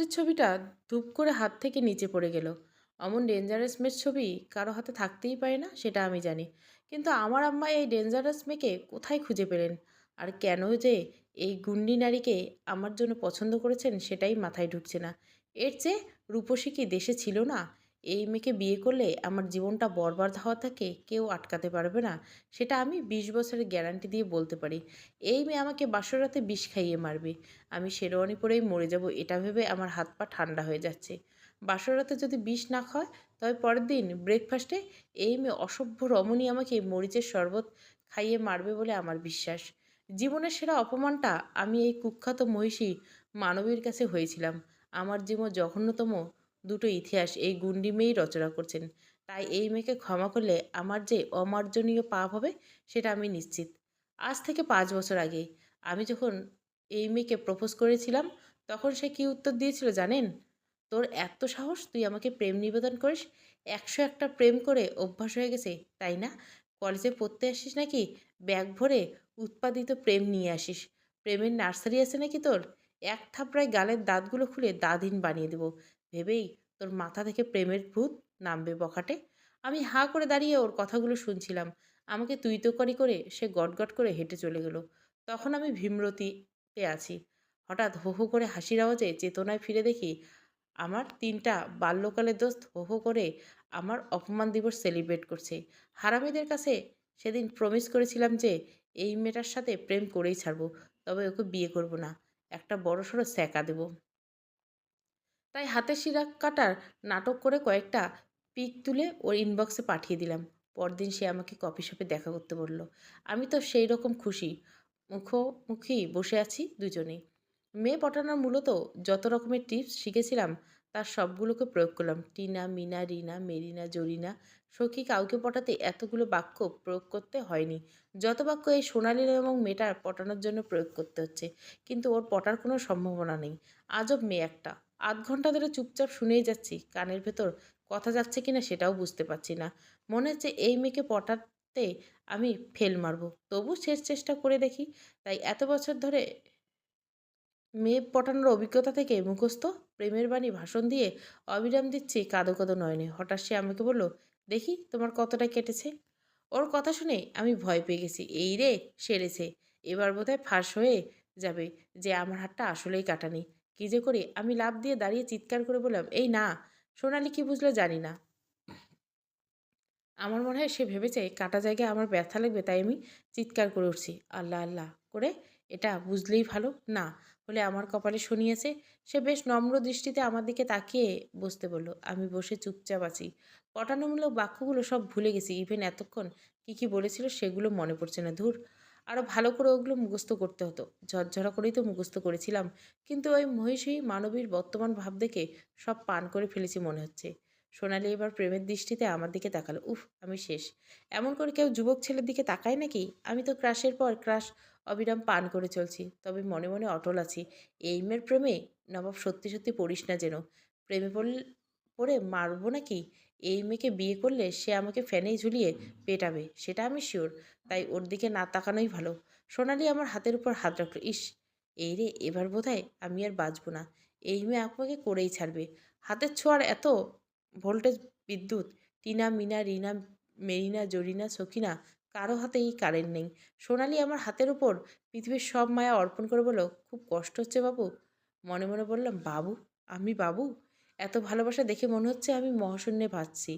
পাত্রের ছবিটা ধূপ করে হাত থেকে নিচে পড়ে গেল। অমন ডেঞ্জারাস মেয়ের ছবি কারও হাতে থাকতেই পারে না, সেটা আমি জানি। কিন্তু আমার আম্মা এই ডেঞ্জারাস মেয়েকে কোথায় খুঁজে পেলেন? আর কেন যে এই গুন্ডি নারীকে আমার জন্য পছন্দ করেছেন সেটাই মাথায় ঢুকছে না। এর চেয়ে রূপসী কি দেশে ছিল না? এই মেয়েকে বিয়ে করলে আমার জীবনটা বরবাদ হওয়া থেকে কেউ আটকাতে পারবে না, সেটা আমি বিশ বছরের গ্যারান্টি দিয়ে বলতে পারি। এই মেয়ে আমাকে বাসরাতে বিষ খাইয়ে মারবে। আমি শেরওয়ানি পরেই মরে যাব, এটা ভেবে আমার হাত পা ঠান্ডা হয়ে যাচ্ছে। বাসরাতে যদি বিষ না খায় তবে পরের দিন ব্রেকফাস্টে এই মেয়ে অসভ্য রমণী আমাকে মরিচের শরবত খাইয়ে মারবে বলে আমার বিশ্বাস। জীবনের সেরা অপমানটা আমি এই কুখ্যাত মহিষী মানবীর কাছে হয়েছিলাম। আমার জীবন জঘন্যতম দুটো ইতিহাস এই গুন্ডি মেয়েই রচনা করছেন। তাই এই মেয়েকে ক্ষমা করলে আমার যে অমার্জনীয় পাপ হবে সেটা আমি নিশ্চিত। আজ থেকে পাঁচ বছর আগে আমি যখন এই মেয়েকে প্রপোজ করেছিলাম, তখন সে কী উত্তর দিয়েছিল জানেন? তোর এত সাহস, তুই আমাকে প্রেম নিবেদন করিস? একশো একটা প্রেম করে অভ্যাস হয়ে গেছে, তাই না? কলেজে পড়তে আসিস নাকি? ব্যাগ ভরে উৎপাদিত প্রেম নিয়ে আসিস। প্রেমের নার্সারি আছে নাকি তোর? এক থাপড়ায় গালের দাঁতগুলো খুলে দাঁতহীন বানিয়ে দেবো। ভেবেই তোর মাথা থেকে প্রেমের ভূত নামবে বখাটে। আমি হা করে দাঁড়িয়ে ওর কথাগুলো শুনছিলাম। আমাকে তুই তো করি করে সে গটগট করে হেঁটে চলে গেল। তখন আমি ভীমরতিতে আছি। হঠাৎ হো হো করে হাসির আওয়াজে চেতনায় ফিরে দেখি আমার তিনটা বাল্যকালের দোস্ত হো হো করে আমার অপমান দিবস সেলিব্রেট করছে। হারামিদের কাছে সেদিন প্রমিস করেছিলাম যে এই মেয়েটার সাথে প্রেম করেই ছাড়বো, তবে ওকে বিয়ে করব না। একটা বড় সড়ো স্যাকা দেব। তাই হাতের শিরা কাটার নাটক করে কয়েকটা পিক তুলে ওর ইনবক্সে পাঠিয়ে দিলাম। পরদিন সে আমাকে কফি শপে দেখা করতে বলল, আমি তো সেই রকম খুশি। মুখোমুখি বসে আছি দুজনেই। মেয়ে পটানোর মূলত যত রকমের টিপস শিখেছিলাম, তার সবগুলোকে প্রয়োগ করলাম। টিনা, মিনা, রিনা, মেরিনা, জরিনা, সখী কাউকে পটাতে এতগুলো বাক্য প্রয়োগ করতে হয়নি। যত বাক্য এই সোনালি এবং মেয়েটার পটানোর জন্য প্রয়োগ করতে হচ্ছে, কিন্তু ওর পটার কোনো সম্ভাবনা নেই। আজব মেয়ে একটা। আধ ঘণ্টা ধরে চুপচাপ শুনেই যাচ্ছি, কানের ভেতর কথা যাচ্ছে কিনা সেটাও বুঝতে পারছি না। মনে হচ্ছে এই মেয়েকে পটাতে আমি ফেল মারবো। তবু শেষ চেষ্টা করে দেখি, তাই এত বছর ধরে মেয়ে পটানোর অভিজ্ঞতা থেকে মুখস্থ, প্রেমের বাণী ভাষণ দিয়ে অবিরাম দিচ্ছি কাদো কাদো নয়নে। হঠাৎ সে আমাকে বলল, দেখি তোমার কতটা কেটেছে? ওর কথা শুনে আমি ভয় পেয়ে গেছি, এই রে, সেরেছে। এবার বোধহয় ফাঁস হয়ে যাবে, যে আমার হাতটা আসলেই কাটানি। কী যে করি? আমি লাভ দিয়ে দাঁড়িয়ে চিৎকার করে বললাম, এই না, সোনালি কি বুঝলো জানি না। আমার মনে হয় সে ভেবেছে কাটা জায়গায় আমার ব্যথা লাগবে, তাই আমি চিৎকার করে উঠছি। আল্লাহ আল্লাহ করে এটা বুঝলেই ভালো। না হলে আমার কপালে শুনিয়েছে। সে বেশ নম্র দৃষ্টিতে আমার দিকে তাকিয়ে বসতে বলল, আমি বসে চুপচাপ আছি। পটানোমূলক বাক্যগুলো সব ভুলে গেছি। ইভেন এতক্ষণ কী কী বলেছিল সেগুলো মনে পড়ছে না। ধুর আরও ভালো করে ওগুলো মুখস্থ করতে হতো। ঝরঝরা করেই তো মুখস্থ করেছিলাম। কিন্তু ওই মহিষী মানবীর বর্তমান ভাব দেখে সব পান করে ফেলেছি মনে হচ্ছে। সোনালি এবার প্রেমের দৃষ্টিতে আমার দিকে তাকালো। উফ, আমি শেষ। এমন করে কেউ যুবক ছেলের দিকে তাকায় নাকি? আমি তো ক্রাশের পর ক্রাশ অবিরাম পান করে চলছি। তবে মনে মনে অটল আছি। এই মেয়ের প্রেমে নবাব সত্যি সত্যি পড়িস না যেন। প্রেমে পড়লে পড়ে মারবো নাকি? এই মেয়েকে বিয়ে করলে সে আমাকে ফ্যানেই ঝুলিয়ে পেটাবে, সেটা আমি শিওর তাই ওর দিকে না তাকানোই ভালো। সোনালি আমার হাতের উপর হাত রাখল, ইস, এই রে, এবার বোধহয় আমি আর বাঁচবো না। এই মেয়ে আমাকে করেই ছাড়বে। হাতের ছোঁয়ার এত ভোল্টেজ বিদ্যুৎ, টিনা, মিনা, রিনা, মেরিনা, জরিনা, সখিনা, কারও হাতেই কারেন্ট নেই। সোনালি আমার হাতের উপর পৃথিবীর সব মায়া অর্পণ করে বলল, খুব কষ্ট হচ্ছে বাবু। মনে মনে বললাম, বাবু? আমি বাবু? এত ভালোবাসা দেখে মনে হচ্ছে আমি মহাশূন্যে ভাসছি।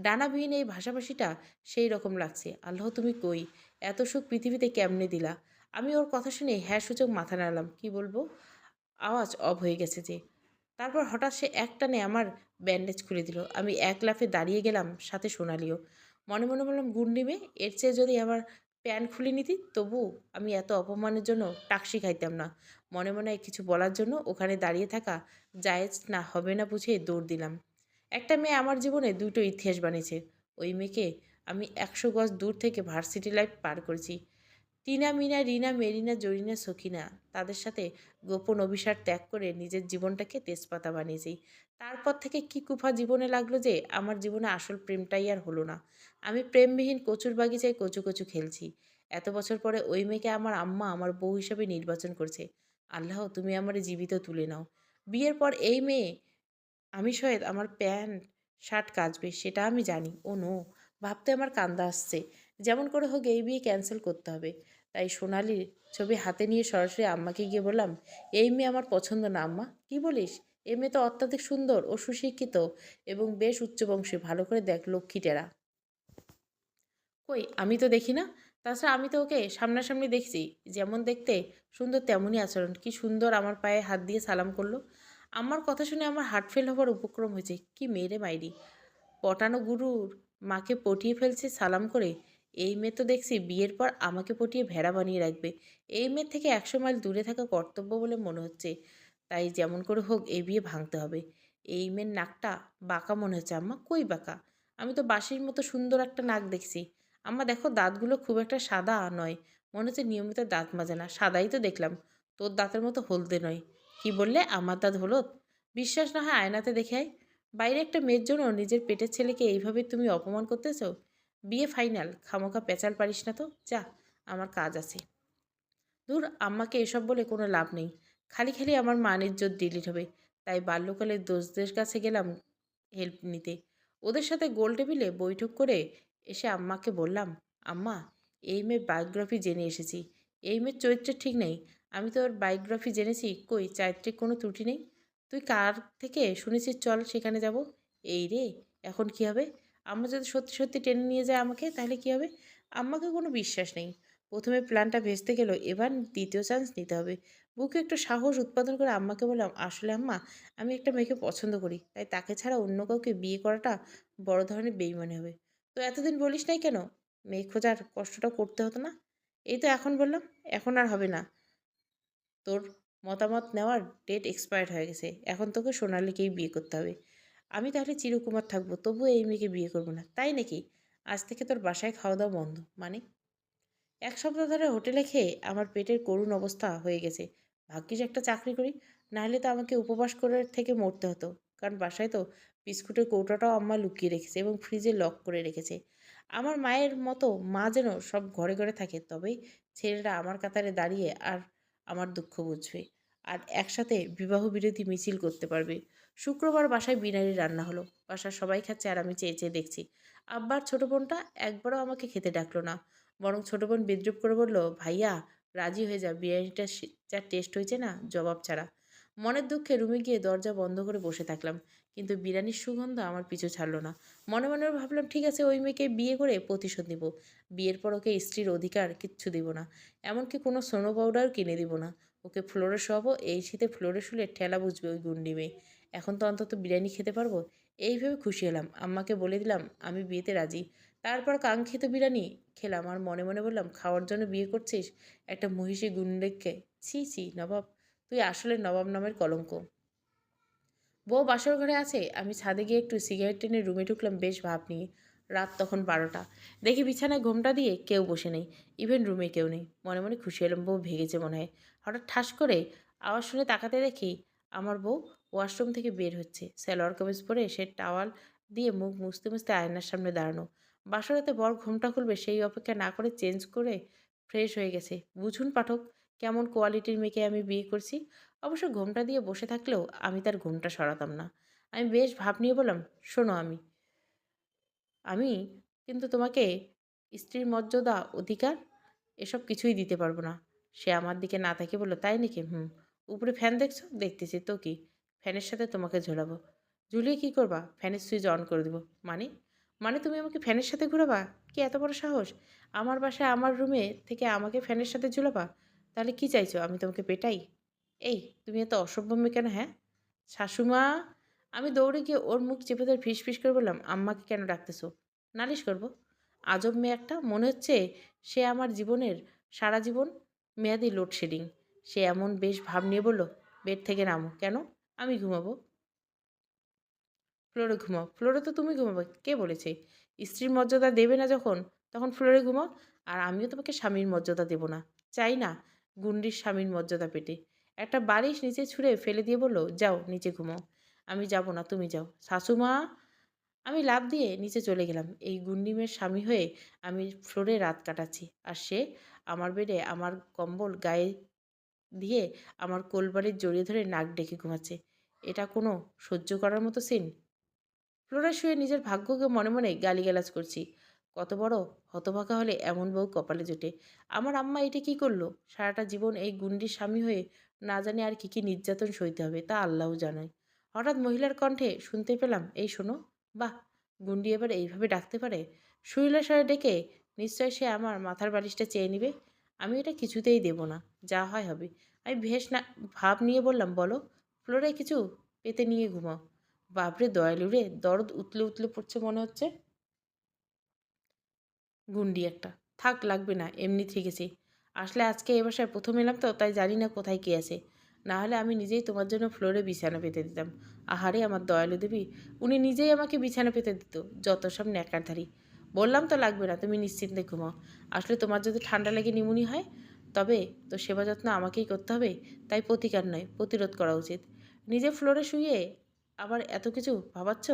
ডানাবিহীন এই ভাষাভাষীটা সেই রকম লাগছে। আল্লাহ, তুমি কই? এত সুখ পৃথিবীতে কেমনে দিলা? আমি ওর কথা শুনে হ্যাঁ সূচক মাথা নাড়লাম। কি বলব? আওয়াজ অফ হয়ে গেছে যে। তারপর হঠাৎ সে একটানে আমার ব্যান্ডেজ খুলে দিল। আমি এক লাফে দাঁড়িয়ে গেলাম সাথে সোনালিও। মনে মনে বললাম গুন্ডিমে এর চেয়ে যদি আমার প্যান্ট খুলে নিতি, তবু আমি এত অপমানের জন্য টাকসি খাইতাম না। মনে মনে কিছু বলার জন্য ওখানে দাঁড়িয়ে থাকা জায়েজ না, হবে না বুঝে দৌড় দিলাম। একটা মেয়ে আমার জীবনে দুটো ইতিহাস বানিয়েছে। ওই মেয়েকে আমি একশো গজ দূর থেকে ভার্সিটি লাইফ পার করেছি। টিনা, মিনা, রিনা, মেরিনা, জরিনা, সখিনা, তাদের সাথে গোপন অভিসার ত্যাগ করে নিজের জীবনটাকে তেজপাতা বানিয়েছি। তারপর থেকে কি কুফা জীবনে লাগল যে, আমার জীবনে আসল প্রেমটাই আর হলো না। আমি প্রেমবিহীন কচুর বাগিচায় কচু কচু খেলছি। এত বছর পরে ওই মেয়েকে আমার আম্মা আমার বউ হিসাবে নির্বাচন করছে। আল্লাহ, তুমি আমার জীবিত তুলে নাও। বিয়ের পর এই মেয়ে আমি সহেদ আমার প্যান্ট, শার্ট কাচবে সেটা আমি জানি। ও নো, ভাবতে আমার কান্দা আসছে। যেমন করে হোক এই বিয়ে ক্যান্সেল করতে হবে। তাই সোনালির ছবি হাতে নিয়ে সরাসরি আম্মাকে গিয়ে বললাম, এই মেয়ে আমার পছন্দ না আম্মা। কি বলিস? এই মেয়ে তো অত্যাধিক সুন্দর ও সুশিক্ষিত এবং বেশ উচ্চবংশী ভালো করে দেখ লক্ষ্মী লক্ষ্মীটেরা কই, আমি তো দেখি না? তাছাড়া আমি তো ওকে সামনাসামনি দেখছি, যেমন দেখতে সুন্দর তেমনই আচরণ। কি সুন্দর আমার পায়ে হাত দিয়ে সালাম করল। আমার কথা শুনে আমার হার্ট ফেল হবার উপক্রম হয়েছে। কি মেরে মাইরি। পটানো গুরুর মাকে পটিয়ে ফেলছে সালাম করে। এই মেয়ে তো দেখছি বিয়ের পর আমাকে পটিয়ে ভেড়া বানিয়ে রাখবে। এই মেয়ের থেকে একশো মাইল দূরে থাকা কর্তব্য বলে মনে হচ্ছে। তাই যেমন করে হোক এই বিয়ে ভাঙতে হবে। এই মেয়ের নাকটা বাঁকা মনে হচ্ছে। আম্মা, কই বাঁকা? আমি তো বাঁশির মতো সুন্দর একটা নাক দেখছি। আম্মা দেখো দাঁতগুলো খুব একটা সাদা নয়। মনে হচ্ছে নিয়মিত দাঁত মাজে না। সাদাই তো দেখলাম। তোর দাঁতের মতো হলদে নয়। কি বললে? আমার দাঁত হলুদ? বিশ্বাস না হয় আয়নাতে দেখে বাইরে একটা মেয়ের জন্য নিজের পেটের ছেলেকে এইভাবে তুমি অপমান করতেছ? বিয়ে ফাইনাল। খামোখা পেঁচাল পারিস না তো? যা, আমার কাজ আছে। দূর আম্মাকে এসব বলে কোনো লাভ নেই। খালি খালি আমার মান ইজ্জত ডিলিট হবে। তাই বাল্যকালের দোষদের কাছে গেলাম হেল্প নিতে। ওদের সাথে গোল টেবিলে বৈঠক করে এসে আম্মাকে বললাম, আম্মা, এই মেয়ের বায়োগ্রাফি জেনে এসেছি। এই মেয়ের চরিত্র ঠিক নেই। আমি তো ওর বায়োগ্রাফি জেনেছি। কই চারিত্রিক কোনো ত্রুটি নেই? তুই কার থেকে শুনেছিস? চল সেখানে যাব। এই রে, এখন কি হবে? আমরা যদি সত্যি সত্যি টেনে নিয়ে যায় আমাকে, তাহলে কি হবে? আম্মাকে কোনো বিশ্বাস নেই। প্রথমে প্ল্যানটা ভেস্তে গেল, এবার দ্বিতীয় চান্স নিতে হবে। বুকে একটু সাহস উৎপাদন করে আম্মাকে বললাম, আসলে আম্মা, আমি একটা মেয়েকে পছন্দ করি। তাই তাকে ছাড়া অন্য কাউকে বিয়ে করাটা বড় ধরনের বেইমানি হবে। তো এতদিন বলিস নাই কেন? মেয়ে খোঁজার কষ্টটা করতে হতো না? এই তো এখন বললাম, এখন আর হবে না। তোর মতামত নেওয়ার ডেট এক্সপায়ার্ড হয়ে গেছে, এখন তোকে সোনালিকেই বিয়ে করতে হবে। আমি তাহলে চিরকুমার থাকব, তবুও এই মেয়েকে বিয়ে করব না, তাই নাকি? আজ থেকে তোর বাসায় খাওয়া দাওয়া বন্ধ মানে? এক সপ্তাহ ধরে হোটেলে খেয়ে আমার পেটের করুণ অবস্থা হয়ে গেছে, ভাগ্যিস একটা চাকরি করি, নাহলে তো আমাকে উপবাস করে থেকে মরতে হতো, কারণ বাসায় তো বিস্কুটের কৌটাটাও আম্মা লুকিয়ে রেখেছে এবং ফ্রিজে লক করে রেখেছে। আমার মায়ের মতো মা যেন সব ঘরে ঘরে থাকে তবেই ছেলেরা আমার কাতারে দাঁড়িয়ে আর আমার দুঃখ বুঝবে আর একসাথে বিবাহ বিরোধী মিছিল করতে পারবে। শুক্রবার বাসায় বিনারি রান্না হলো। বাসার সবাই খাচ্ছে আর আমি চেয়ে চেয়ে দেখছি। আব্বার ছোটো বোনটা একবারও আমাকে খেতে ডাকলো না। বরং ছোটো বোন বিদ্রুপ করে বলল, ভাইয়া, রাজি হয়ে যা, বিরিয়ানিটা যা টেস্ট হয়েছে না, জবাব ছাড়া। মনের দুঃখে রুমে গিয়ে দরজা বন্ধ করে বসে থাকলাম। কিন্তু বিরিয়ানির সুগন্ধ আমার পিছু ছাড়লো না। মনে মনে ভাবলাম, ঠিক আছে, ওই মেয়েকে বিয়ে করে প্রতিশোধ নিব। বিয়ের পর ওকে স্ত্রীর অধিকার কিচ্ছু দিব না। এমনকি কোনো সোনো পাউডার কিনে দিব না। ওকে ফ্লোরে শোয়াবো, এই শীতে ফ্লোরে শুলে ঠেলা বুঝবে ওই গুন্ডি মেয়ে। এখন তো অন্তত বিরিয়ানি খেতে পারব? এইভাবে খুশি হলাম। আম্মাকে বলে দিলাম, আমি বিয়েতে রাজি। তারপর কাঙ্ক্ষিত বিরিয়ানি খেলাম আর মনে মনে বললাম, খাওয়ার জন্য বিয়ে করছিস? একটা মহিষী গুন্ডেককে? ছি ছি, নবাব, তুই আসলে নবাব নামের কলঙ্ক। বউ বাসর ঘরে আছে, আমি ছাদে গিয়ে একটু সিগারেট টেনে রুমে ঢুকলাম, বেশ ভাব নিয়ে। রাত তখন বারোটা। দেখি বিছানায় ঘোমটা দিয়ে কেউ বসে নেই ইভেন রুমে কেউ নেই। মনে মনে খুশি হলাম, বউ ভেগেছে মনে হয়। হঠাৎ ঠাস করে আওয়াজ শুনে তাকাতে দেখি আমার বউ ওয়াশরুম থেকে বের হচ্ছে। স্যালোয়ার কামিজ পরে সে টাওয়াল দিয়ে মুখ মুছতে মুছতে আয়নার সামনে দাঁড়ানো। বাসরাতে বর ঘুমটা খুলবে, সেই অপেক্ষা না করে চেঞ্জ করে ফ্রেশ হয়ে গেছে। বুঝুন পাঠক কেমন কোয়ালিটির মেয়েকে আমি বিয়ে করছি? অবশ্য ঘুমটা দিয়ে বসে থাকলেও আমি তার ঘুমটা সরাতাম না। আমি বেশ ভাব নিয়ে বললাম, শোনো আমি। আমি? কিন্তু তোমাকে স্ত্রীর মর্যাদা, অধিকার, এসব কিছুই দিতে পারব না। সে আমার দিকে না তাকিয়ে বলল, তাই নাকি? হুম, উপরে ফ্যান দেখছ? দেখতেছি, তো কি? ফ্যানের সাথে তোমাকে ঝোলাবো। ঝুলিয়ে কী করবা? ফ্যানের সুইচ অন করে দেবো। মানে? মানে তুমি আমাকে ফ্যানের সাথে ঘুরাবা? কি এত বড় সাহস? আমার বাসায়, আমার রুমে থেকে আমাকে ফ্যানের সাথে ঝুলাবা? তাহলে কি চাইছো? আমি তোমাকে পেটাই? এই, তুমি এত অসভ্য মেয়ে কেন হ্যাঁ? শাশুমা আমি দৌড়ে গিয়ে ওর মুখ চেপে ধরে ফিস ফিস করে বললাম, আম্মাকে কেন ডাকতেছো? নালিশ করব। আজব মেয়ে একটা, মনে হচ্ছে সে আমার জীবনের সারা জীবন মেয়াদি লোডশেডিং সে এমন বেশ ভাব নিয়ে বলল, বেড থেকে নামো। কেন? আমি ঘুমাবো? ফ্লোরে ঘুমাও। ফ্লোরে তো তুমি ঘুমাবে, কে বলেছে? স্ত্রীর মর্যাদা দেবে না যখন, তখন ফ্লোরে ঘুমাও, আর আমিও তোমাকে স্বামীর মর্যাদা দেব না। চাই না। গুন্ডির স্বামীর মর্যাদা পেটে। একটা বালিশ নিচে ছুঁড়ে ফেলে দিয়ে বলল, যাও, নিচে ঘুমাও। আমি যাব না, তুমি যাও। শাশুমা, আমি লাভ দিয়ে নিচে চলে গেলাম। এই গুন্ডিমের স্বামী হয়ে আমি ফ্লোরে রাত কাটাচ্ছি। আর সে আমার বেডে আমার কম্বল গায়ে দিয়ে আমার কোলবাড়ির জড়িয়ে ধরে নাক ডেকে ঘুমাচ্ছে। এটা কোনো সহ্য করার মতো সিন ফ্লোরে শুয়ে নিজের ভাগ্যকে মনে মনে গালিগালাজ করছি। কত বড়? হতভাগা হলে এমন বউ কপালে জোটে। আমার আম্মা এটা কি করল? সারাটা জীবন এই গুন্ডির স্বামী হয়ে না জানি আর কি কি নির্যাতন সইতে হবে তা আল্লাহ জানায়। হঠাৎ মহিলার কণ্ঠে শুনতে পেলাম, এই শোনো, বাহ, গুন্ডি এবার এইভাবে ডাকতে পারে? শুইলা সারে ডেকে নিশ্চয় সে আমার মাথার বালিশটা চেয়ে নিবে? আমি এটা কিছুতেই দেব না, যা হয় হবে। আমি ভেস না, ভাব নিয়ে বললাম, বলো, ফ্লোরে কিছু? পেতে নিয়ে ঘুমাও। বাপরে, দয়ালু রে, দরদ উতলে উতলে পড়ছে মনে হচ্ছে? গুন্ডি একটা। থাক, লাগবে না, এমনি থেকেছি। আসলে আজকে এ বাসায় প্রথম এলাম তো, তাই জানি না কোথায় কে আছে। না হলে আমি নিজেই তোমার জন্য ফ্লোরে বিছানা পেতে দিতাম। আহারে, আমার দয়ালু দেবী, উনি নিজেই আমাকে বিছানা পেতে দিত, যত সব ন্যাকারধারী। বললাম তো লাগবে না, তুমি নিশ্চিন্তে ঘুমাও। আসলে তোমার যদি ঠান্ডা লেগে নিমুনি হয়, তবে তো সেবা যত্ন আমাকেই করতে হবে, তাই প্রতিকার নয়, প্রতিরোধ করা উচিত। নিজে ফ্লোরে শুয়ে আবার এত কিছু ভাবাচ্ছ?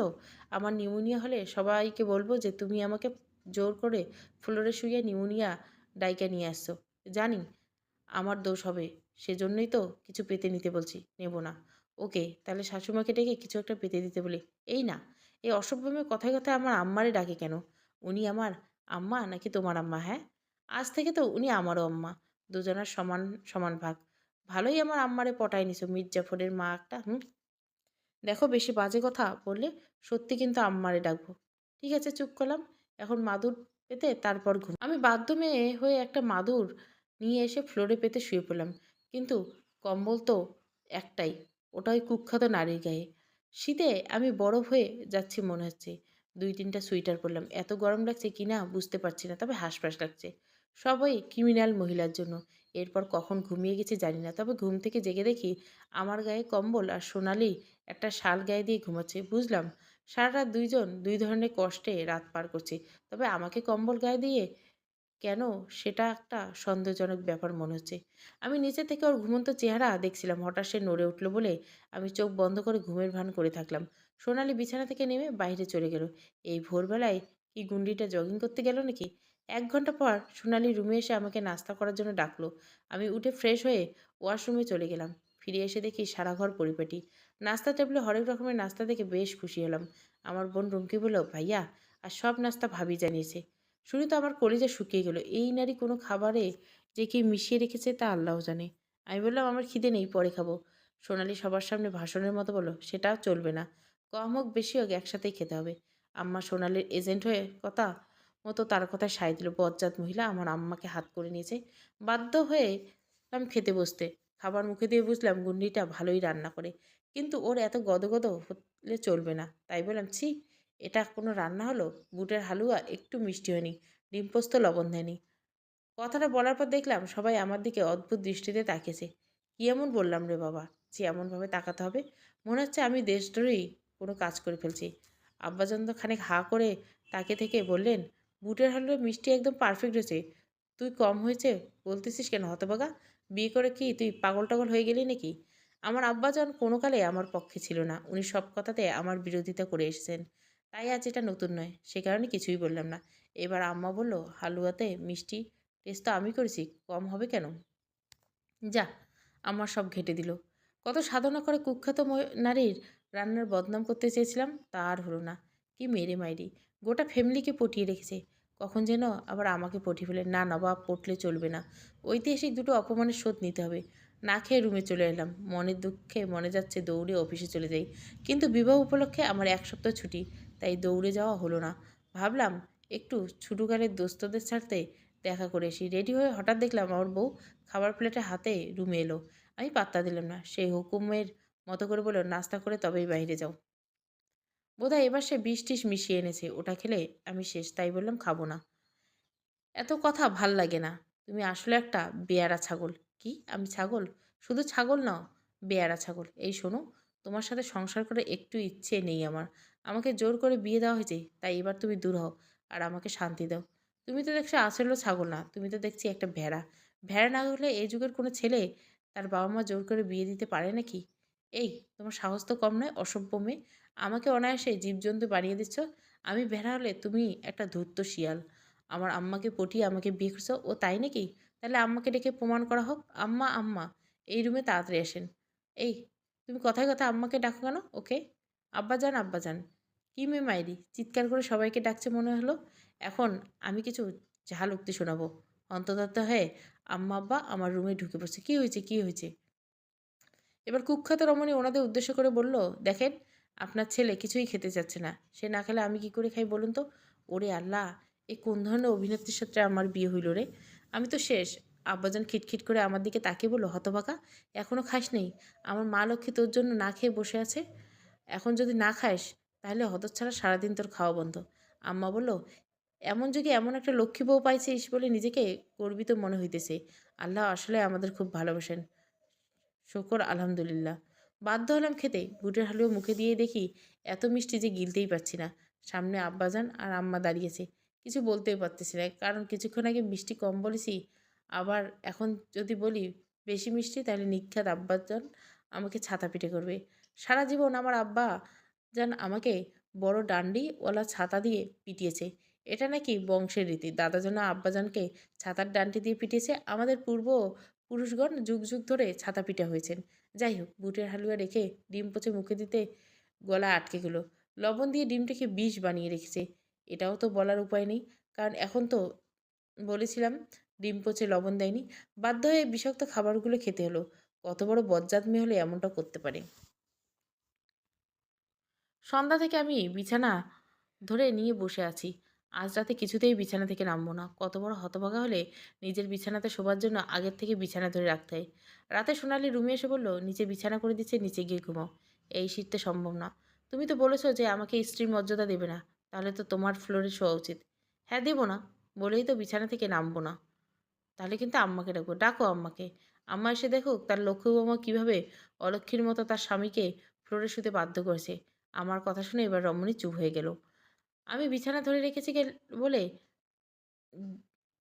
আমার নিউমোনিয়া হলে সবাইকে বলব যে, তুমি আমাকে জোর করে ফ্লোরে শুয়ে নিউমোনিয়া ডাইকা নিয়ে আসছো। জানি আমার দোষ হবে, সেজন্যই তো কিছু পেতে নিতে বলছি, নেব না। ওকে, তাহলে শাশুমাকে ডেকে কিছু একটা পেতে দিতে বলি। এই না, এই অসভ্যমে কথায় কথায় আমার আম্মারে ডাকে কেন? উনি আমার আম্মা নাকি তোমার আম্মা হ্যাঁ? আজ থেকে তো উনি আমারও আম্মা, দুজনের সমান সমান ভাগ। ভালোই আমার আম্মারে পটায় নিছো মির্জাফরের মা একটা, হুম? দেখো, বেশি বাজে কথা বললে সত্যি কিন্তু আম্মারে ডাকবো। ঠিক আছে, চুপ করলাম। এখন মাদুর পেতে তারপর ঘুম। আমি বাধ্য মেয়ে হয়ে একটা মাদুর নিয়ে এসে ফ্লোরে পেতে শুয়ে পড়লাম। কিন্তু কম্বল তো একটাই ওটা ওই কুখ্যাত নারীর গায়ে। শীতে আমি বরফ হয়ে যাচ্ছি মনে হচ্ছে। দুই তিনটা সোয়েটার পরলাম। এত গরম লাগছে কি না বুঝতে পারছি না, তবে হাঁসফাঁস লাগছে। সবাই ক্রিমিনাল মহিলার জন্য। এরপর কখন ঘুমিয়ে গেছে জানি না, তবে ঘুম থেকে জেগে দেখি আমার গায়ে কম্বল আর সোনালি একটা শাল গায়ে দিয়ে ঘুমাচ্ছে। বুঝলাম সারা রাত দুইজন দুই ধরনের কষ্টে রাত পার করছে। তবে আমাকে কম্বল গায়ে দিয়ে কেন সেটা একটা সন্দেহজনক ব্যাপার মনে হচ্ছে। আমি নিচে থেকে ওর ঘুমন্ত চেহারা দেখছিলাম, হঠাৎ সে নড়ে উঠল বলে আমি চোখ বন্ধ করে ঘুমের ভান করে থাকলাম। সোনালি বিছানা থেকে নেমে বাইরে চলে গেল। এই ভোরবেলায় কি গুন্ডিটা জগিং করতে গেল নাকি? এক ঘণ্টা পর সোনালি রুমে এসে আমাকে নাস্তা করার জন্য ডাকলো। আমি উঠে ফ্রেশ হয়ে ওয়াশরুমে চলে গেলাম। ফিরে এসে দেখি সারা ঘর পরিপাটি। নাস্তা টেবিলে হরেক রকমের নাস্তা দেখে বেশ খুশি হলাম। আমার বোন রুমকি বলল, ভাইয়া, আর সব নাস্তা ভাবি জানিয়েছে। শুনে তো আমার কলিজা শুকিয়ে গেল। এই নারী কোনো খাবারে যে কি মিশিয়ে রেখেছে তা আল্লাহ জানে। আমি বললাম, আমার খিদে নেই, পরে খাব। সোনালি সবার সামনে ভাষণের মতো বলো সেটাও চলবে না। কম হোক, বেশি হোক, একসাথেই খেতে হবে। আম্মা সোনালির এজেন্ট হয়ে কথা মতো তার কথায় সায় দিল, বজ্জাত মহিলা, আমার আম্মাকে হাত করে নিয়েছে। বাধ্য হয়ে আমি খেতে বসতে। খাবার মুখে দিয়ে বুঝলাম, গুন্ডিটা ভালোই রান্না করে। কিন্তু ওর এত গদগদ হলে চলবে না। তাই বললাম, ছি, এটা কোনো রান্না হলো? বুটের হালুয়া? একটু মিষ্টি হয়নি। ডিমপোস্ত লবণ দেয়নি। কথাটা বলার পর দেখলাম সবাই আমার দিকে অদ্ভুত দৃষ্টিতে তাকিয়েছে। কি এমন বললাম রে বাবা? যে এমনভাবে তাকাতে হবে? মনে হচ্ছে আমি দেশ ধরেই কোনো কাজ করে ফেলছি। আব্বাজান তো খানিক হা করে তাকে থেকে বললেন, বুটের হালুয়া মিষ্টি একদম পারফেক্ট হয়েছে। তুই কম হয়েছে বলতেছিস কেন হতবাগা বিয়ে করে কি তুই পাগল টাগল হয়ে গেলি নাকি? আমার আব্বাজান কোনো কালে আমার পক্ষে ছিল না। উনি সব কথাতে আমার বিরোধিতা করে এসেছেন। তাই আজ এটা নতুন নয়, সে কারণে কিছুই বললাম না। এবার আম্মা বলল, হালুয়াতে মিষ্টি টেস্ট তো আমি করেছি, কম হবে কেন? যা আমার সব ঘেটে দিল। কত সাধনা করে কুখ্যাত নারীর রান্নার বদনাম করতে চেয়েছিলাম, তা আর হলো না। কি মেরে মাইরি, গোটা ফ্যামিলিকে পটিয়ে রেখেছে। কখন যেন আবার আমাকে পটিয়ে ফেলে না নবাব, পটলে চলবে না। ঐতিহাসিক দুটো অপমানের শোধ নিতে হবে। না খেয়ে রুমে চলে এলাম। মনের দুঃখে মনে যাচ্ছে দৌড়ে অফিসে চলে যাই। কিন্তু বিবাহ উপলক্ষে আমার এক সপ্তাহ ছুটি, তাই দৌড়ে যাওয়া হলো না। ভাবলাম, একটু ছুটুকালের দোস্তদের সাথে দেখা করে এসি রেডি হয়ে হঠাৎ দেখলাম আমার বউ খাবার প্লেটে হাতে রুমে এলো। আমি পাত্তা দিলাম না। সেই হুকুমের মতো করে বলল, নাস্তা করে তবেই বাইরে যাও। বোধহয় এবার সে বিষ টিস মিশিয়ে এনেছে। ওটা খেলে আমি শেষ, তাই বললাম, খাব না। এত কথা ভালো লাগে না। তুমি আসলে একটা বেয়ারা ছাগল। কি? আমি ছাগল? শুধু ছাগল নাও বেয়ারা ছাগল। এই শোনো, তোমার সাথে সংসার করে একটু ইচ্ছে নেই আমার। আমাকে জোর করে বিয়ে দেওয়া হয়েছে, তাই এবার তুমি দূর হও আর আমাকে শান্তি দাও। তুমি তো দেখছ আসলেও ছাগল না, তুমি তো দেখছি একটা ভেড়া। ভেড়া না হলে এই যুগের কোনো ছেলে তার বাবা মা জোর করে বিয়ে দিতে পারে নাকি? এই, তোমার সাহস তো কম নয়, অসভ্য মেয়ে। আমাকে অনায়াসে জীবজন্তু বানিয়ে দিচ্ছ। আমি ভেড়া হলে তুমি একটা ধূর্ত শিয়াল। আমার আম্মাকে পটিয়ে আমাকে বিয়ে করছ, ও তাই নাকি? তাহলে আম্মাকে ডেকে প্রমাণ করা হোক, আম্মা আম্মা, এই রুমে তাড়াতাড়ি আসেন। এই, তুমি কথায় কথা আম্মাকে ডাকো কেন? ওকে? আব্বা যান আব্বা যান কি মেয়ে মাইরি চিৎকার করে সবাইকে ডাকছে মনে হলো? এখন আমি কিছু ঝাল উক্তি শোনাবো। অন্তদত্ত হয়ে আম্মা, আব্বা আমার রুমে ঢুকে পড়ছে। কি হয়েছে? কি হয়েছে? এবার কুখ্যাত রমণী ওনাদের উদ্দেশ্য করে বলল, দেখেন, আপনার ছেলে কিছুই খেতে চাচ্ছে না। সে না খেলে আমি কি করে খাই বলুন তো? ওরে আল্লাহ, এ কোন ধরনের অভিনেত্রীর সাথে আমার বিয়ে হইল রে? আমি তো শেষ। আব্বাজান খিটখিট করে আমার দিকে তাকিয়ে বলল, হতবাকা এখনও খাস নেই। আমার মা লক্ষ্মী তোর জন্য না খেয়ে বসে আছে। এখন যদি না খাস, তাহলে হতচ্ছাড়া সারাদিন তোর খাওয়া বন্ধ। আম্মা বলল, এমন যুগে এমন একটা লক্ষ্মী বউ পাইছিস বলে নিজেকে গর্বিত মনে হইতেছে। আল্লাহ আসলে আমাদের খুব ভালোবাসেন। শুকর, আলহামদুলিল্লাহ। বাধ্য হলাম খেতে। বুটের হালুয়া মুখে দিয়ে দেখি, এত মিষ্টি যে গিলতেই পারছি না। সামনে আব্বাজান আর আম্মা দাঁড়িয়েছে। কিছু বলতেই পারতেছি না। কারণ কিছুক্ষণ আগে মিষ্টি কম বলেছি, আবার এখন যদি বলি বেশি মিষ্টি, তাহলে নিখ্যাত আব্বাজান আমাকে ছাতা পিঠে করবে। সারা জীবন আমার আব্বা যান আমাকে বড় ডান্ডিওয়ালা ছাতা দিয়ে পিটিয়েছে। এটা নাকি বংশের রীতি। দাদা যেন আব্বাজানকে ছাতার ডান্ডি দিয়ে পিটিয়েছে, আমাদের পূর্ব পুরুষগণ যুগ যুগ ধরে ছাতা পিটা হয়েছেন। যাই হোক, বুটের হালুয়া রেখে ডিম পচে মুখে দিতে গলা আটকে গেল। লবণ দিয়ে ডিমটাকে বিষ বানিয়ে রেখেছে। এটাও তো বলার উপায় নেই। কারণ এখন তো বলেছিলাম, ডিম পচে লবণ দেয়নি। বাধ্য হয়ে বিষাক্ত খাবারগুলো খেতে হলো। কত বড় বজ্জাত মেয়ে হলে এমনটা করতে পারে? সন্ধ্যা থেকে আমি বিছানা ধরে নিয়ে বসে আছি। আজ রাতে কিছুতেই বিছানা থেকে নামবো না। কত বড় হতভাগা হলে নিজের বিছানাতে শোবার জন্য আগের থেকে বিছানা ধরে রাখতে হয়। রাতে সোনালি রুমে এসে বলল, নিচে বিছানা করে দিচ্ছে, নিচে গিয়ে ঘুমাও। এই শীতটা সম্ভব না। তুমি তো বলেছ যে আমাকে স্ত্রীর মর্যাদা দেবে না। তাহলে তো তোমার ফ্লোরে শোয়া উচিত। হ্যাঁ দেবো না। বলেই তো বিছানা থেকে নামবো না। তাহলে কিন্তু আম্মাকে ডাকবো। ডাকো আম্মাকে। আম্মা এসে দেখুক তার লক্ষ্মী বৌমা কীভাবে অলক্ষীর মতো তার স্বামীকে ফ্লোরে শুতে বাধ্য করেছে। আমার কথা শুনে এবার রমণী চুপ হয়ে গেল। আমি বিছানা ধরে রেখেছি বলে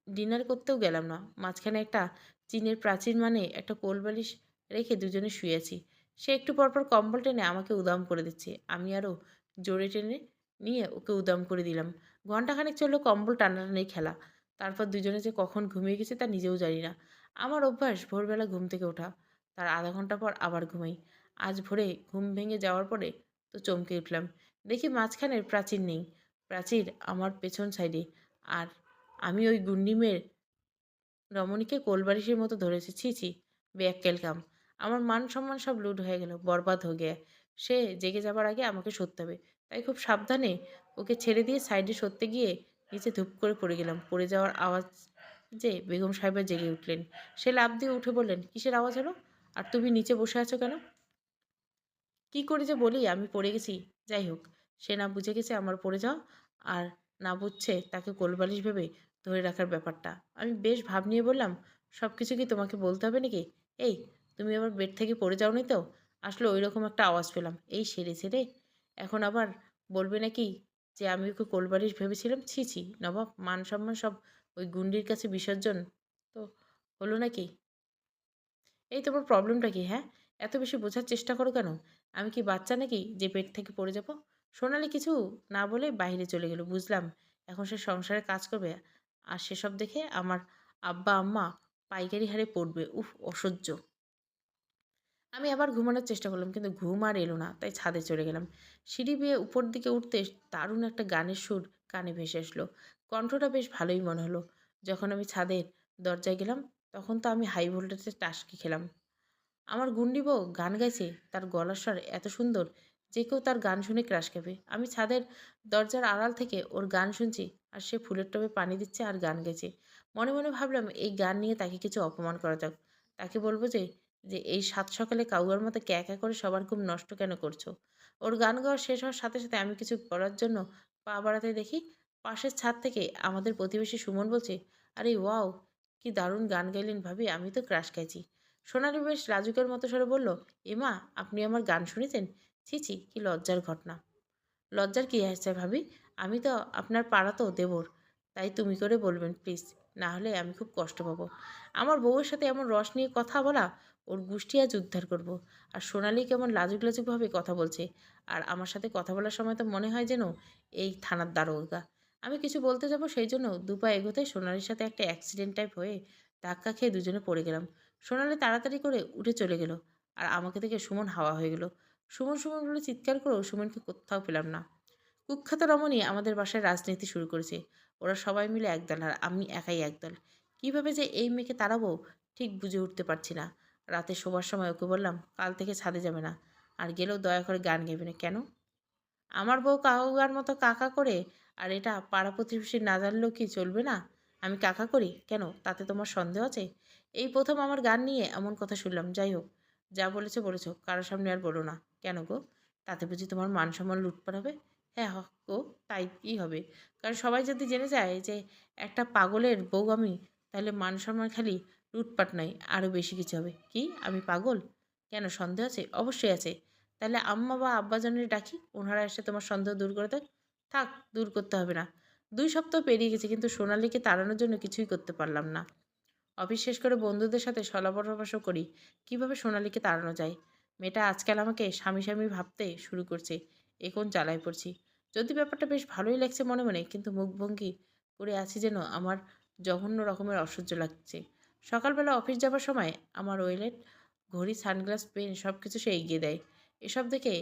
ডিনার করতেও গেলাম না। মাঝখানে একটা চীনের প্রাচীন মানে একটা কোলবালিশ রেখে দুজনে শুয়েছি সে একটু পরপর কম্বল টেনে আমাকে উদাম করে দিচ্ছে। আমি আরও জোরে টেনে নিয়ে ওকে উদাম করে দিলাম। ঘন্টাখানেক চলল কম্বল টানাটানি খেলা। তারপর দুজনে যে কখন ঘুমিয়ে গেছে তা নিজেও জানি না। আমার অভ্যাস, ভোরবেলা ঘুম থেকে ওঠা। তার আধা ঘণ্টা পর আবার ঘুমাই। আজ ভোরে ঘুম ভেঙে যাওয়ার পরে তো চমকে উঠলাম। দেখি মাঝখানের প্রাচীর নেই। প্রাচীর আমার পেছন সাইডে আর আমি ওই গুন্ডিমের রমণীকে কোলবারিশের মতো ধরেছি। ছি ছি, ব্যাককেল কাম। আমার মান সম্মান সব লুট হয়ে গেল, বরবাদ হয়ে গিয়ে সে জেগে যাবার আগে আমাকে সরতে হবে। তাই খুব সাবধানে ওকে ছেড়ে দিয়ে সাইডে সরতে গিয়ে নিচে ধূপ করে পড়ে গেলাম। পড়ে যাওয়ার আওয়াজ যে বেগম সাহেবা জেগে উঠলেন। সে লাভ দিয়ে উঠে বললেন, কিসের আওয়াজ হলো? আর তুমি নিচে বসে আছো কেন? কি করে যে বলি, আমি পড়ে গেছি। যাই হোক, সে না বুঝে গেছে আমার পড়ে যাও আর না বুঝছে তাকে কোলবালিশ ভেবে ধরে রাখার ব্যাপারটা। আমি বেশ ভাব নিয়ে বললাম, সব কিছু কি তোমাকে বলতে হবে নাকি? এই, তুমি আবার বেড থেকে পড়ে যাওনি তো? আসলে ওই রকম একটা আওয়াজ পেলাম। এই সেরে সেরে এখন আবার বলবে নাকি যে, আমি ওকে কোলবালিশ ভেবেছিলাম। ছি ছি, নবাব, মান সম্মান সব ওই গুন্ডির কাছে বিসর্জন। তো হলো নাকি? এই তোমার প্রবলেমটা কি হ্যাঁ? এত বেশি বোঝার চেষ্টা করো কেন? আমি কি বাচ্চা নাকি যে পেট থেকে পড়ে যাব? সোনালি কিছু না বলে বাইরে চলে গেল, বুঝলাম। এখন সে সংসারে কাজ করবে আর সেসব দেখে আমার আব্বা আম্মা পাইকারি হারে পড়বে। উফ, অসহ্য। আমি আবার ঘুমানোর চেষ্টা করলাম, কিন্তু ঘুম আর এলো না, তাই ছাদে চলে গেলাম। সিঁড়ি বেয়ে উপর দিকে উঠতে দারুণ একটা গানের সুর কানে ভেসে আসলো। কণ্ঠটা বেশ ভালোই মনে হলো। যখন আমি ছাদের দরজায় গেলাম, তখন তো আমি হাই ভোল্টেজের টাসকি খেলাম। আমার গুন্ডি বউ গান গাইছে, তার গলার স্বর এত সুন্দর, যে কেউ তার গান শুনে ক্রাশ খাবে। আমি ছাদের দরজার আড়াল থেকে ওর গান শুনছি, আর সে ফুলের টবে পানি দিচ্ছে আর গান গেছে মনে মনে ভাবলাম, এই গান নিয়ে তাকে কিছু অপমান করা যাক। তাকে বলব যে যে, এই সাত সকালে কাউয়ার মতো ক্যা ক্যা করে সবার ঘুম নষ্ট কেন করছ? ওর গান গাওয়া শেষ হওয়ার সাথে সাথে আমি কিছু করার জন্য পা বাড়াতে দেখি, পাশের ছাদ থেকে আমাদের প্রতিবেশী সুমন বলছে, আরে ওয়াও, কি দারুণ গান গাইলেন ভাবি, আমি তো ক্রাশ খাইছি। সোনালি বেশ লাজুকের মতো সরে বলল এমা আপনি আমার গান শুনেছেন? ছি ছি, কি লজ্জার ঘটনা। লজ্জার কী আছে ভাবি? আমি তো আপনার পাড়া তো দেবর, তাই তুমি করে বলবেন, প্লিজ। না হলে আমি খুব কষ্ট পাবো। আমার বউয়ের সাথে এমন রস নিয়ে কথা বলা, ওর গুষ্টি আজ উদ্ধার করব। আর সোনালি কেমন লাজুক লাজুকভাবে কথা বলছে। আর আমার সাথে কথা বলার সময় তো মনে হয় যেন এই থানার দারোগা। আমি কিছু বলতে যাব সেই জন্য দুপা এগোতে সোনালির সাথে একটা অ্যাক্সিডেন্ট টাইপ হয়ে ধাক্কা খেয়ে দুজনে পড়ে গেলাম। সোনালি তাড়াতাড়ি করে উঠে চলে গেল। আর আমাকে দেখে সুমন হাওয়া হয়ে গেল। সুমন সুমন বলে চিৎকার করেও সুমনকে কোথাও পেলাম না। কুখ্যাত রমণী আমাদের বাসায় রাজনীতি শুরু করেছে। ওরা সবাই মিলে একদল আর আমি একাই একদল। কীভাবে যে এই মেয়েকে তাড়াবো ঠিক বুঝে উঠতে পারছি না। রাতে শোবার সময় ওকে বললাম, কাল থেকে ছাদে যাবে না। আর গেলেও দয়া করে গান গাইবে না। কেন? আমার বউ কাকার মতো কাকা করে আর এটা পাড়া প্রতিবেশী না জানলেও কি চলবে না? আমি কাকা করি? কেন? তাতে তোমার সন্দেহ আছে? এই প্রথম আমার গান নিয়ে এমন কথা শুনলাম। যাই হোক, যা বলেছ বলেছ কারোর সামনে আর বলো না। কেন গো? তাতে বুঝি তোমার মান সম্মান লুটপাট হবে? হ্যাঁ হ- গো তাই কি হবে। কারণ সবাই যদি জেনে যায় যে একটা পাগলের বউ আমি, তাহলে মান সম্মান খালি লুটপাট নয় আরও বেশি কিছু হবে। কি? আমি পাগল? কেন? সন্দেহ আছে? অবশ্যই আছে। তাহলে আম্মা বা আব্বাজানের ডাকি, ওনারা এসে তোমার সন্দেহ দূর করে দেয় থাক, দূর করতে হবে না। দুই সপ্তাহ পেরিয়ে গেছে, কিন্তু সোনালিকে তাড়ানোর জন্য কিছুই করতে পারলাম না। অফিস শেষ করে বন্ধুদের সাথে সলা পরামর্শ করি, কীভাবে সোনালিকে তাড়ানো যায়? মেয়েটা আজকাল আমাকে স্বামী স্বামী ভাবতে শুরু করছে এখন জ্বালায় পড়ছি। যদি ব্যাপারটা বেশ ভালোই লাগছে মনে মনে, কিন্তু মুখভঙ্গি করে আছি যেন আমার জঘন্য রকমের অসহ্য লাগছে। সকালবেলা অফিস যাবার সময় আমার ওয়েলেট, ঘড়ি, সানগ্লাস, পেন সব কিছু সে এগিয়ে দেয়। এসব দেখে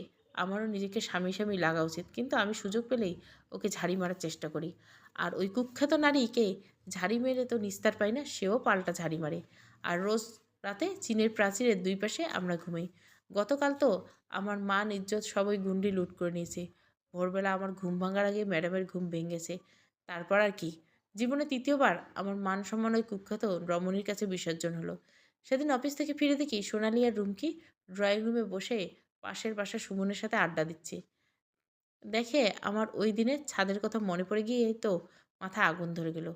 আমারও নিজেকে স্বামী স্বামী লাগা উচিত, কিন্তু আমি সুযোগ পেলেই ওকে ঝাড়ি মারার চেষ্টা করি। আর ওই কুখ্যাত নারীকে ঝাড়ি মেরে তো নিস্তার পাই না, সেও পাল্টা ঝাড়ি মারে। আর রোজ রাতে চীনের প্রাচীরের দুই পাশে আমরা ঘুমাই। গতকাল তো আমার মান ইজ্জত সবই গুন্ডি লুট করে নিয়েছে। ভোরবেলা আমার ঘুম ভাঙার আগে ম্যাডামের ঘুম ভেঙেছে। তারপর আর কি? জীবনে তৃতীয়বার আমার মান সম্মান ওই কুখ্যাত রমণীর কাছে বিসর্জন হলো। সেদিন অফিস থেকে ফিরে দেখি সোনালি আর রুমকি ড্রয়িং রুমে বসে পাশের বাসা সুমনের সাথে আড্ডা দিচ্ছে। দেখে আমার ওই দিনের ছাদের কথা মনে পড়ে গিয়ে তো মাথা আগুন ধরে গেল।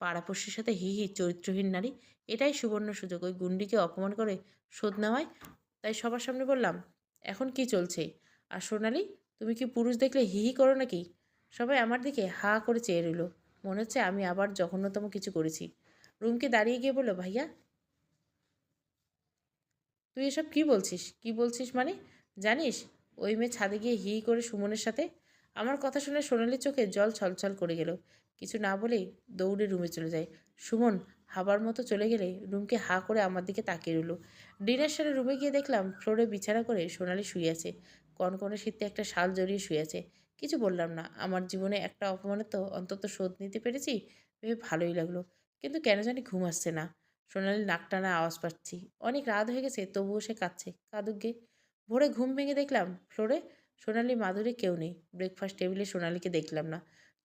পাড়াপড়শির সাথে হি হি চরিত্রহীন নারী, এটাই সুবর্ণ সুযোগ। ওই গুন্ডিকে অপমান করে শোধ নেওয়ায় তাই সবার সামনে বললাম, এখন কি চলছে? আর সোনালি তুমি কি পুরুষ দেখলে হি হি করো নাকি? সবাই আমার দিকে হা করে চেয়ে রইল। মনে হচ্ছে আমি আবার জঘন্যতম কিছু করেছি। রুমকে দাঁড়িয়ে গিয়ে বলল, ভাইয়া? তুই এসব কি বলছিস? কি বলছিস মানে? জানিস, ওই মেয়ে ছাদে গিয়ে হি করে সুমনের সাথে আমার কথা শুনে সোনালির চোখে জল ছলছল করে গেল। কিছু না বলেই দৌড়ে রুমে চলে যায়। সুমন হাবার মতো চলে গেলে রুমকে হা করে আমার দিকে তাকিয়ে রইল। ডিনার সারে রুমে গিয়ে দেখলাম ফ্লোরে বিছানা করে সোনালি শুয়ে আছে। কনকনে শীতে একটা শাল জড়িয়ে শুয়েছে। কিছু বললাম না। আমার জীবনে একটা অপমানের তো অন্তত শোধ নিতে পেরেছি? ভেবে ভালোই লাগল। কিন্তু কেন জানি ঘুম আসছে না। সোনালি নাক টানা আওয়াজ পাচ্ছি। অনেক রাত হয়ে গেছে, তবুও সে কাঁদছে। কাঁদুক ভোরে ঘুম ভেঙে দেখলাম ফ্লোরে সোনালি মাধুরী কেউ নেই। ব্রেকফাস্ট টেবিলে সোনালিকে দেখলাম না।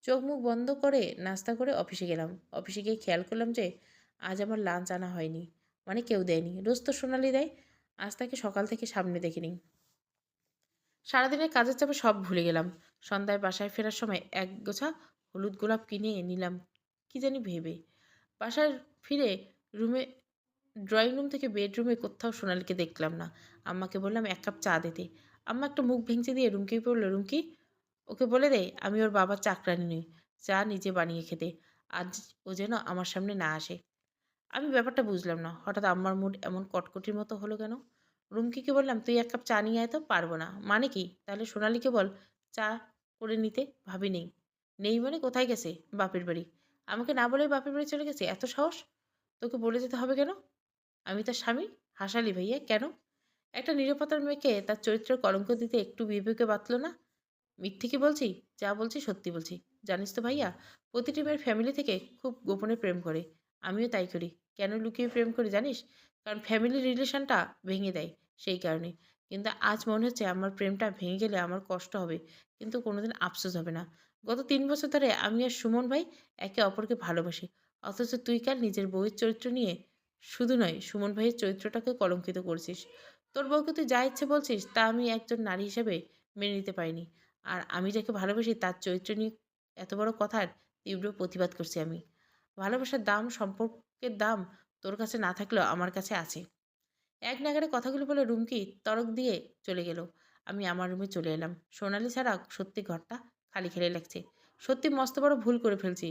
চোখ মুখ বন্ধ করে নাস্তা করে অফিসে গেলাম। অফিসে গিয়ে খেয়াল করলাম যে আজ আমার লাঞ্চ আনা হয়নি। মানে কেউ দেয়নি। রোজ তো সোনালি দেয়। আজ তাকে সকাল থেকে সামনে দেখিনি সারাদিনের কাজের চাপে সব ভুলে গেলাম। সন্ধ্যায় বাসায় ফেরার সময় এক গোছা হলুদ গোলাপ কিনে নিলাম, কি জানি ভেবে। বাসায় ফিরে রুমে, ড্রয়িং রুম থেকে বেডরুমে কোথাও সোনালিকে দেখলাম না। আম্মাকে বললাম, এক কাপ চা দিতে আম্মা একটা মুখ ভেঙচে দিয়ে রুমকি বলল, রুমকি, ওকে বলে দে, আমি ওর বাবার চাকরানি নই। চা নিজে বানিয়ে খেতে। আজ ও যেন আমার সামনে না আসে। আমি ব্যাপারটা বুঝলাম না। হঠাৎ আম্মার মুড এমন কটকটির মতো হলো কেন? রুমকিকে বললাম, তুই এক কাপ চা নিয়ে আয় তো, পারব না। মানে কি? তাহলে সোনালিকে বল, চা করে নিতে ভাবি নেই। নেই মানে কোথায় গেছে? বাপের বাড়ি। আমাকে না বলে বাপের বাড়ি চলে গেছে? এত সাহস? তোকে বলে যেতে হবে কেন? আমি তার স্বামী? হাসালি ভাইয়া, কেন? একটা নিরাপত্তার মেয়েকে তার চরিত্রের কলঙ্ক দিতে একটু বিবেকে বাতলো না? মিথ্যে কি বলছি? যা বলছি সত্যি বলছি। জানিস তো ভাইয়া, প্রতিটি মেয়ের ফ্যামিলি থেকে খুব গোপনে প্রেম করে। আমিও তাই করি। কেন লুকিয়ে প্রেম করি জানিস? কারণ ফ্যামিলি রিলেশনটা ভেঙে দেয় সেই কারণে। কিন্তু আজ মনে হচ্ছে আমার প্রেমটা ভেঙে গেলে আমার কষ্ট হবে, কিন্তু কোনোদিন আফসোস হবে না। গত তিন বছর ধরে আমি আর সুমন ভাই একে অপরকে ভালোবাসি, অথচ তুই কাল নিজের বউয়ের চরিত্র নিয়ে শুধু নয়, সুমন ভাইয়ের চরিত্রটাকে কলঙ্কিত করছিস। তোর বউকে তুই যা ইচ্ছে বলছিস, তা আমি একজন নারী হিসেবে মেনে নিতে পারিনি। আর আমি যাকে ভালোবাসি, তার চরিত্র নিয়ে এত বড় কথার তীব্র প্রতিবাদ করছি আমি। ভালোবাসার দাম, সম্পর্কের দাম তোর কাছে না থাকলেও আমার কাছে আছে। এক নাগারে কথাগুলো বলে রুমকি তরক দিয়ে চলে গেল। আমি আমার রুমে চলে এলাম। সোনালি ছাড়া সত্যি ঘরটা খালি খেলে লাগছে। সত্যি মস্ত বড় ভুল করে ফেলছি।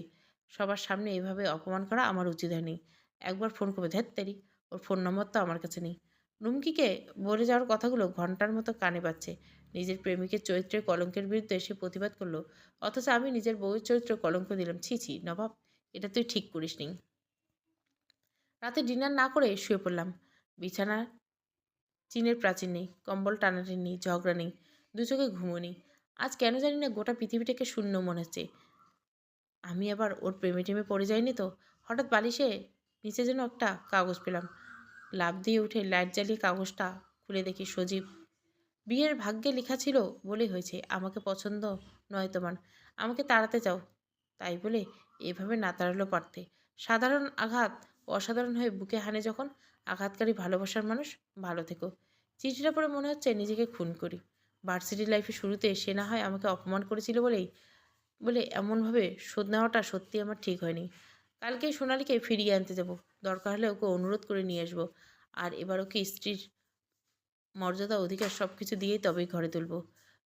সবার সামনে এভাবে অপমান করা আমার উচিত হয়নি। একবার ফোন করবে ধ্যাত্তারি ওর ফোন নম্বর তো আমার কাছে নেই। রুমকিকে বলে যাওয়ার কথাগুলো ঘণ্টার মতো কানে পাচ্ছে নিজের প্রেমিকের চরিত্রের কলঙ্কের বিরুদ্ধে সে প্রতিবাদ করল। অথচ আমি নিজের বউয়ের চরিত্র কলঙ্ক দিলাম। ছি ছি, নবাব, এটা তুই ঠিক করিসনি। রাতে ডিনার না করে শুয়ে পড়লাম। বিছানার চীনের প্রাচীর নেই, কম্বল টানাটানি নেই, ঝগড়া নেই, দু চোখে ঘুমো নেই। আজ কেন জানি না গোটা পৃথিবীটাকে শূন্য মনে হচ্ছে। আমি আবার ওর প্রেমে টেমে পড়ে যাইনি তো? হঠাৎ বালিশে নিচে যেন একটা কাগজ পেলাম। লাভ দিয়ে উঠে লাইট জ্বালিয়ে কাগজটা খুলে দেখি সজীব। বিয়ের ভাগ্যে লেখা ছিল বলেই হয়েছে, আমাকে পছন্দ নয় তোমার, আমাকে তাড়াতে চাও। তাই বলে এভাবে না তাড়ালো পারতে। সাধারণ আঘাত অসাধারণ হয়ে বুকে হানে যখন আঘাতকারী ভালোবাসার মানুষ ভালো থেকো। চিঠিটা পড়ে মনে হচ্ছে নিজেকে খুন করি। ভার্সিটি লাইফে শুরুতে সে না হয় আমাকে অপমান করেছিল বলেই, বলে এমনভাবে শোধ নেওয়াটা সত্যি আমার ঠিক হয়নি। কালকেই সোনালিকে ফিরিয়ে আনতে যাব। দরকার হলে ওকে অনুরোধ করে নিয়ে আসব। আর এবার ওকে স্ত্রীর মর্যাদা, অধিকার সব কিছু দিয়েই তবেই ঘরে তুলব।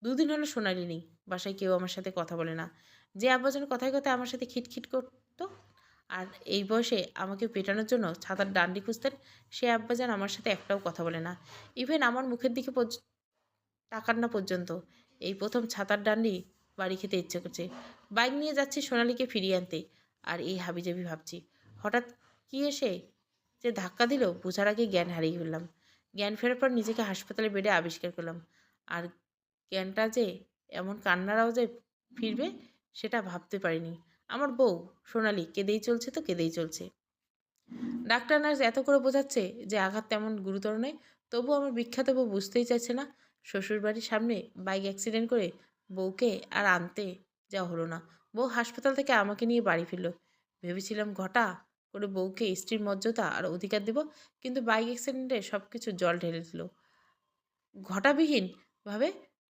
দুদিন হলো সোনালি নেই। বাসায় কেউ আমার সাথে কথা বলে না। যে আব্বাজন কথায় কথায় আমার সাথে খিটখিট করতো আর এই বয়সে আমাকে পেটানোর জন্য ছাতার ডান্ডি খুঁজতেন, সে আব্বাজান আমার সাথে একটাও কথা বলে না। ইভেন আমার মুখের দিকে তাকান না পর্যন্ত। এই প্রথম ছাতার ডান্ডি বাড়ি খেতে ইচ্ছে করছে। বাইক নিয়ে যাচ্ছি সোনালিকে ফিরিয়ে আনতে। আর এই হাবিজাবি ভাবছি, হঠাৎ কি এসে যে ধাক্কা দিল বোঝার আগে জ্ঞান হারিয়ে ফেললাম। জ্ঞান ফেরার পর নিজেকে হাসপাতালে বেডে আবিষ্কার করলাম। আর জ্ঞানটা যে এমন কান্নার আওয়াজে ফিরবে, সেটা ভাবতে পারিনি। আমার বউ, সোনালি, কেঁদেই চলছে তো কেঁদেই চলছে। ডাক্তার, নার্স এত করে বোঝাচ্ছে যে আঘাত তেমন গুরুতর নয় তবু আমার বিখ্যাত বউ বুঝতেই চাইছে না। শ্বশুরবাড়ির সামনে বাইক অ্যাক্সিডেন্ট করে বউকে আর আনতে যাওয়া হলো না। বউ হাসপাতাল থেকে আমাকে নিয়ে বাড়ি ফিরল। ভেবেছিলাম ঘটা করে বউকে স্ত্রীর মর্যাদা আর অধিকার দেব, কিন্তু বাইক অ্যাক্সিডেন্টে সব কিছু জল ঢেলে দিল। ঘটাবিহীনভাবে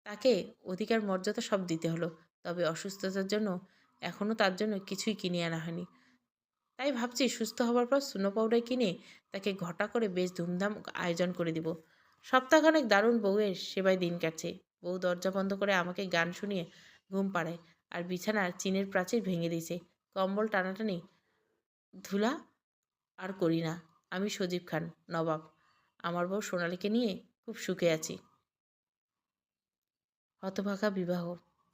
তাকে অধিকার, মর্যাদা সব দিতে হলো। তবে অসুস্থতার জন্য এখনও তার জন্য কিছুই কিনে আনা হয়নি। তাই ভাবছি সুস্থ হবার পর সুনো পাউডার কিনে তাকে ঘটা করে বেশ ধুমধাম আয়োজন করে দিব। সপ্তাহখানেক দারুণ বউয়ের সেবায় দিন কাটছে। বউ দরজা বন্ধ করে আমাকে গান শুনিয়ে ঘুম পাড়ায় আর বিছানার চিনের প্রাচীর ভেঙে দিয়েছে। কম্বল টানাটানি ধুলা আর করি না। আমি সজীব খান, নবাব। আমার বউ সোনালীকে নিয়ে খুব সুখে আছি। হতভাগা বিবাহ।